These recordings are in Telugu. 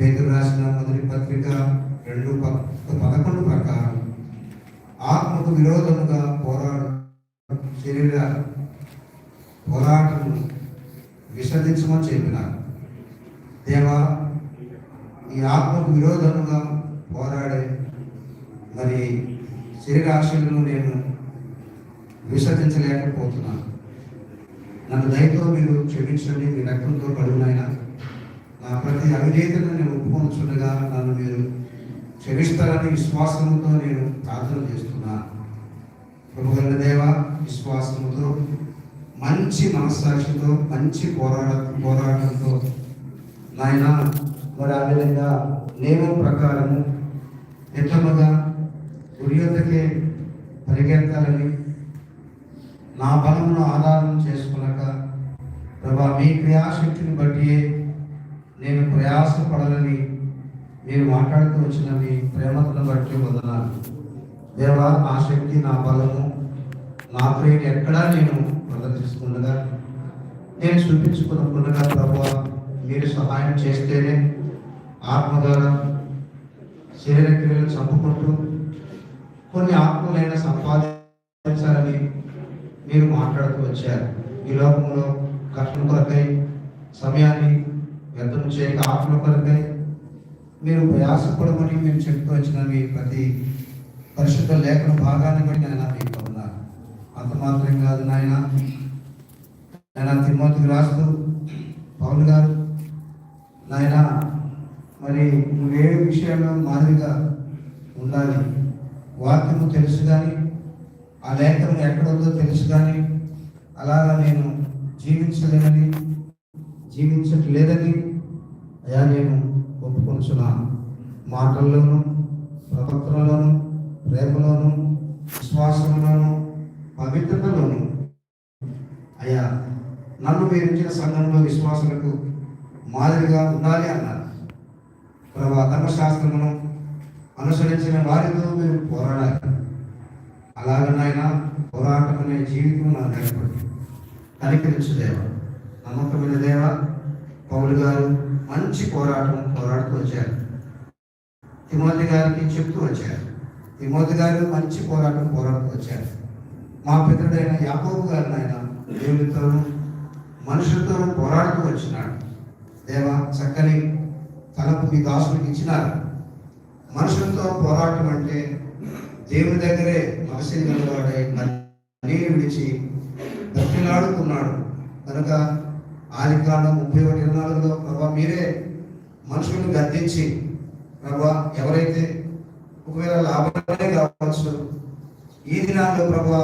పేరు రాసిన మొదటి పత్రిక రెండు ప- పదకొండు ప్రకారం ఆత్మకు విరోధముగా పోరాడు శరీర పోరాటం విసర్జించమని చెప్పినారు. దేవా ఈ ఆత్మకు విరోధముగా పోరాడే మరి శరీరాశలను నేను విసర్జించలేకపోతున్నాను. నన్ను దయతో మీరు క్షమించండి మీ రక్తంతో కడుగునైనా ప్రతి అవినీతిని నేను ఒప్పుకొనుచుండగా నన్ను మీరు క్షమిస్తారని విశ్వాసంతో నేను ప్రార్థన చేస్తున్నాను ప్రభుగల దేవ విశ్వాసంతో మంచి మనస్సాక్షితో మంచి పోరాట పోరాటంతో. నాయన మరి ఆ విధంగా నియమం ప్రకారము ఎట్లమగా దుర్యోధకే పరిగెత్తాలని నా బలమును ఆధారం చేసుకున్నాక ప్రభా మీ క్రియాశక్తిని బట్టి నేను ప్రయాసపడాలని మీరు మాట్లాడుతూ వచ్చిన మీ ప్రేమతను బట్టి వదనాలు. దేవా నా శక్తి నా బలము నా ప్రేమ ఎక్కడా నేను ప్రదర్శిస్తుండగా నేను చూపించుకున్నప్పుడుగా ప్రభు మీరు సహాయం చేస్తేనే ఆత్మ ద్వారా శరీర క్రియలు చంపుకుంటూ కొన్ని ఆత్మలైన సంపాదించాలని మీరు మాట్లాడుతూ వచ్చారు. ఈ లోకంలో కష్టం కొరకై సమయాన్ని వ్యర్థం చేయక ఆత్మ కొరకై మీరు ప్రయాసపడమని మీరు చెప్తూ వచ్చిన మీ ప్రతి పరిశుద్ధ లేఖన భాగాన్ని బట్టి నేను మీకు ఉన్నారు అంత మాత్రం కాదు నాయన. నేను తిమ్మతికి రాస్తూ పవన్ గారు నాయన మరి నువ్వే విషయంలో మాదిరిగా ఉండాలి? వాక్యము తెలుసు కానీ ఆ లేఖను ఎక్కడ ఉందో తెలుసు కానీ అలాగా నేను జీవించలేనని జీవించట్లేదని అయా నేను ఒప్పుకొంచున్నాను మాటల్లోనూ ప్రవర్తనలోను ప్రేమలోను విశ్వాసంలోను పవిత్రతలోను. అయ్యా నన్ను మీరు ఇచ్చిన సంఘంలో విశ్వాసులకు మాదిరిగా ఉండాలి అన్నారు. ప్రభా ధర్మశాస్త్రమును అనుసరించిన వారితో మీరు పోరాడాలి. అలాగనైనా పోరాటం అనే జీవితం నాకు ఏర్పడింది కనికరించు దేవ. నమ్మకమైన దేవ పౌలు గారు మంచి పోరాటం పోరాడుతూ వచ్చారు. తిమోతి గారికి చెప్తూ వచ్చారు. తిమోతి గారు మంచి పోరాటం పోరాడుతూ వచ్చారు. మా పితృడైన యాకోబు గారిని ఆయన దేవునితోనూ మనుషులతోనూ పోరాడుతూ వచ్చినాడు. దేవ చక్కని తలపు మీ దాసులకు ఇచ్చినారు. మనుషులతో పోరాటం అంటే దేవుని దగ్గరే మగసిరి గలవాడై నీరు విడిచి దక్షిణాడుకున్నాడు కనుక ఆదికాండం ముప్పై ఒకటి ఇరవై నాలుగులో ప్రభా మీరే మనుషులను గద్దించి ప్రభా ఎవరైతే ఒకవేళ లాభాలే కావచ్చు ఈ దినాల్లో ప్రభా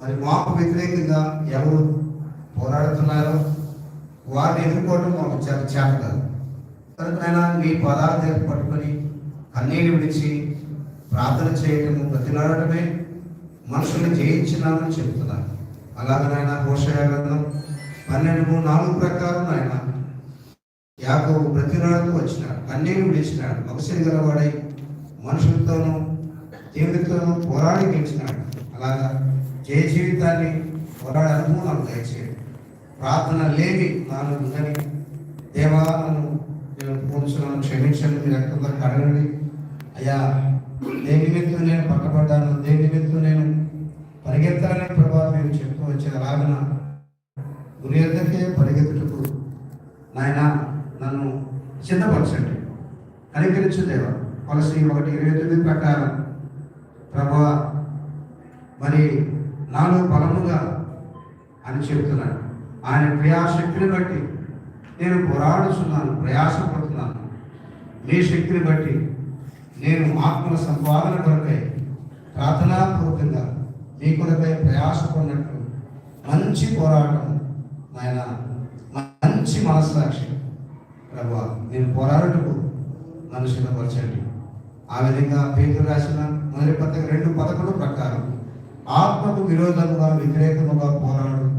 మరి మాకు వ్యతిరేకంగా ఎవరు పోరాడుతున్నారో? వారిని ఎదుర్కోవడం మాకు చాలా చేత కాదు కనుక మీ పదార్థాలు దగ్గర పట్టుకొని కన్నీళ్ళు విడిచి ప్రార్థన చేయటము ప్రతిలాడటమే మనుషుల్ని జయించినామని చెబుతున్నారు అలాగనైనా నాయన పన్నెండు మూడు నాలుగు ప్రకారం ఆయన యాకోబు ప్రతినాడుతూ వచ్చినాడు. కన్నీరు విడిచినాడు మగసిరి గలవాడై మనుషులతోనూ దేవుడితోనూ పోరాడి గెలిచినాడు. అలాగా జయ జీవితాన్ని పోరాడే అనుభవం నాకు దయచేయండి. ప్రార్థన లేని నాలుగు ఉందని దేవా నన్ను నేను పోల్చున్నాను క్షమించండి. మీరు ఎక్కడ కడగండి. అయ్యా గురి ఎద్దకే పరిగెత్తుటకు నాయన నన్ను సిద్ధపరచండి. కనికరించు దేవ. కొలసి ఒకటి ఇరవై తొమ్మిది ప్రకారం ప్రభా మరి నాలో బలముగా అని చెప్తున్నాడు ఆయన క్రియాశక్తిని బట్టి నేను పోరాడుతున్నాను ప్రయాసపడుతున్నాను. మీ శక్తిని బట్టి నేను ఆత్మల సంపాదన కొరకై ప్రార్థనాపూర్వకంగా మీ కొరకై ప్రయాసపడినట్లు మంచి పోరాటం నాయన మంచి మనస్సాక్షి. ప్రభు నేను పోరాడటకు నన్ను సిద్ధపరచండి. ఆ విధంగా పేరు రాసిన మొదటి పత్రిక రెండు పదకొండు ప్రకారం ఆత్మకు విరోధముగా వ్యతిరేకముగా పోరాడు